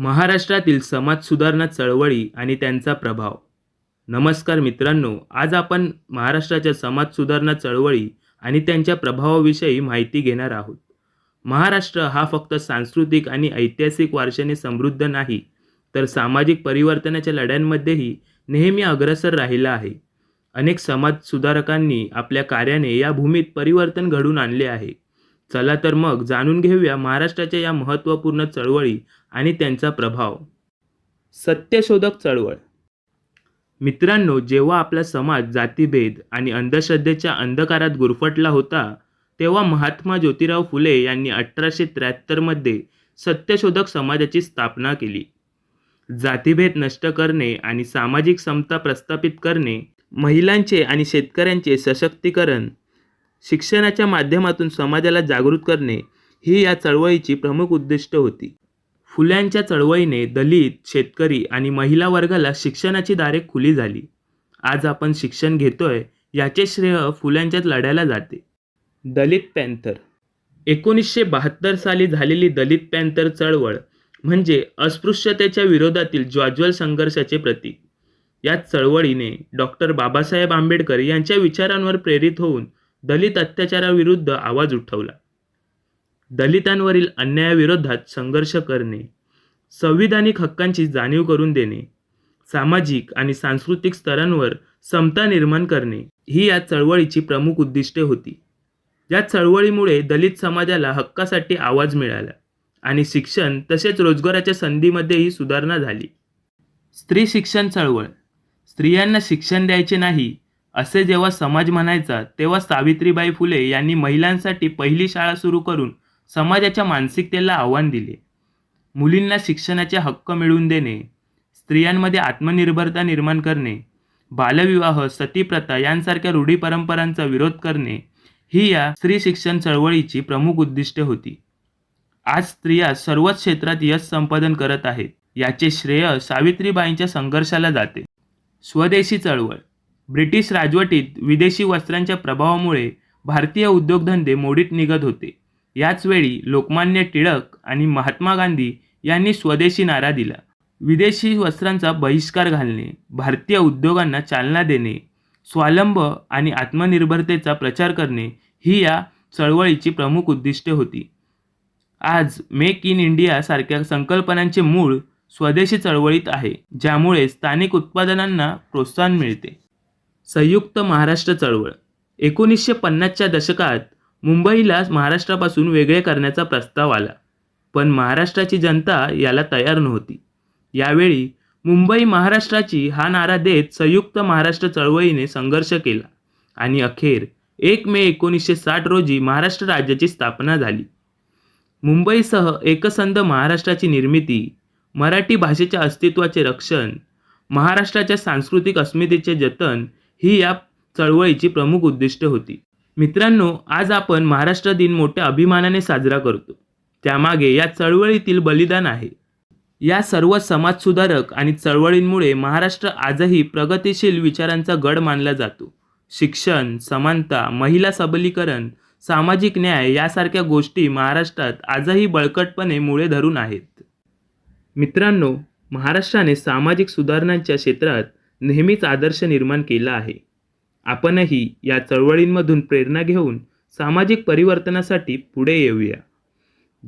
महाराष्ट्रातील समाज सुधारणा चळवळी आणि त्यांचा प्रभाव. नमस्कार मित्रांनो आज आपण महाराष्ट्राच्या समाज सुधारणा चळवळी आणि त्यांच्या प्रभावाविषयी माहिती घेणार आहोत. महाराष्ट्र हा फक्त सांस्कृतिक आणि ऐतिहासिक वारशाने समृद्ध नाही तर सामाजिक परिवर्तनाच्या लढ्यांमध्येही नेहमी अग्रसर राहिला आहे. अनेक समाज सुधारकांनी आपल्या कार्याने या भूमीत परिवर्तन घडवून आणले आहे. चला तर मग जाणून घेऊया महाराष्ट्राच्या या महत्त्वपूर्ण चळवळी आणि त्यांचा प्रभाव. सत्यशोधक चळवळ. मित्रांनो जेव्हा आपला समाज जातीभेद आणि अंधश्रद्धेच्या अंधकारात गुरफटला होता तेव्हा महात्मा ज्योतिराव फुले यांनी अठराशे त्र्याहत्तरमध्ये सत्यशोधक समाजाची स्थापना केली. जातीभेद नष्ट करणे आणि सामाजिक समता प्रस्थापित करणे महिलांचे आणि शेतकऱ्यांचे सशक्तीकरण शिक्षणाच्या माध्यमातून समाजाला जागृत करणे ही या चळवळीची प्रमुख उद्दिष्ट होती. फुल्यांच्या चळवळीने दलित शेतकरी आणि महिला वर्गाला शिक्षणाची दारे खुली झाली. आज आपण शिक्षण घेतोय याचे श्रेय फुल्यांच्याच लढ्याला जाते. दलित पॅन्थर. एकोणीसशे बहात्तर साली झालेली दलित पॅन्थर चळवळ म्हणजे अस्पृश्यतेच्या विरोधातील ज्वाज्वल संघर्षाचे प्रतीक. या चळवळीने डॉक्टर बाबासाहेब आंबेडकर यांच्या विचारांवर प्रेरित होऊन दलित अत्याचाराविरुद्ध आवाज उठवला. दलितांवरील अन्यायाविरोधात संघर्ष करणे संविधानिक हक्कांची जाणीव करून देणे सामाजिक आणि सांस्कृतिक स्तरांवर समता निर्माण करणे ही या चळवळीची प्रमुख उद्दिष्टे होती. या चळवळीमुळे दलित समाजाला हक्कासाठी आवाज मिळाला आणि शिक्षण तसेच रोजगाराच्या संधीमध्येही सुधारणा झाली. स्त्री शिक्षण चळवळ. स्त्रियांना शिक्षण द्यायचे नाही असे जेव्हा समाज म्हणायचा तेव्हा सावित्रीबाई फुले यांनी महिलांसाठी पहिली शाळा सुरू करून समाजाच्या मानसिकतेला आव्हान दिले. मुलींना शिक्षणाचे हक्क मिळवून देणे स्त्रियांमध्ये आत्मनिर्भरता निर्माण करणे बालविवाह सतीप्रथा यांसारख्या रूढी परंपरांचा विरोध करणे ही या स्त्री शिक्षण चळवळीची प्रमुख उद्दिष्टे होती. आज स्त्रिया सर्वच क्षेत्रात यश संपादन करत आहेत याचे श्रेय सावित्रीबाईंच्या संघर्षाला जाते. स्वदेशी चळवळ ब्रिटिश राजवटीत विदेशी वस्त्रांच्या प्रभावामुळे भारतीय उद्योगधंदे मोडीत निघत होते. याचवेळी लोकमान्य टिळक आणि महात्मा गांधी यांनी स्वदेशी नारा दिला. विदेशी वस्त्रांचा बहिष्कार घालणे भारतीय उद्योगांना चालना देणे स्वावलंब आणि आत्मनिर्भरतेचा प्रचार करणे ही या चळवळीची प्रमुख उद्दिष्टे होती. आज मेक इन इंडिया सारख्या संकल्पनांचे मूळ स्वदेशी चळवळीत आहे ज्यामुळे स्थानिक उत्पादनांना प्रोत्साहन मिळते. संयुक्त महाराष्ट्र चळवळ. एकोणीसशे पन्नासच्या दशकात मुंबईला महाराष्ट्रापासून वेगळे करण्याचा प्रस्ताव आला. पण महाराष्ट्राची जनता याला तयार नव्हती. यावेळी मुंबई महाराष्ट्राची हा नारा देत संयुक्त महाराष्ट्र चळवळीने संघर्ष केला आणि अखेर एक मे एकोणीसशे साठ रोजी महाराष्ट्र राज्याची स्थापना झाली. मुंबईसह एकसंध महाराष्ट्राची निर्मिती मराठी भाषेच्या अस्तित्वाचे रक्षण महाराष्ट्राच्या सांस्कृतिक अस्मितेचे जतन ही या चळवळीची प्रमुख उद्दिष्ट होती. मित्रांनो आज आपण महाराष्ट्र दिन मोठ्या अभिमानाने साजरा करतो. त्यामागे या चळवळीतील बलिदान आहे. या सर्व समाजसुधारक आणि चळवळींमुळे महाराष्ट्र आजही प्रगतिशील विचारांचा गड मानला जातो. शिक्षण समानता महिला सबलीकरण सामाजिक न्याय यासारख्या गोष्टी महाराष्ट्रात आजही बळकटपणे मुळे धरून आहेत. मित्रांनो महाराष्ट्राने सामाजिक सुधारणांच्या क्षेत्रात नेहमीच आदर्श निर्माण केला आहे. आपणही या चळवळींमधून प्रेरणा घेऊन सामाजिक परिवर्तनासाठी पुढे येऊया.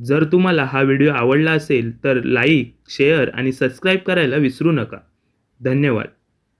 जर तुम्हाला हा व्हिडिओ आवडला असेल तर लाईक शेअर आणि सबस्क्राईब करायला विसरू नका. धन्यवाद.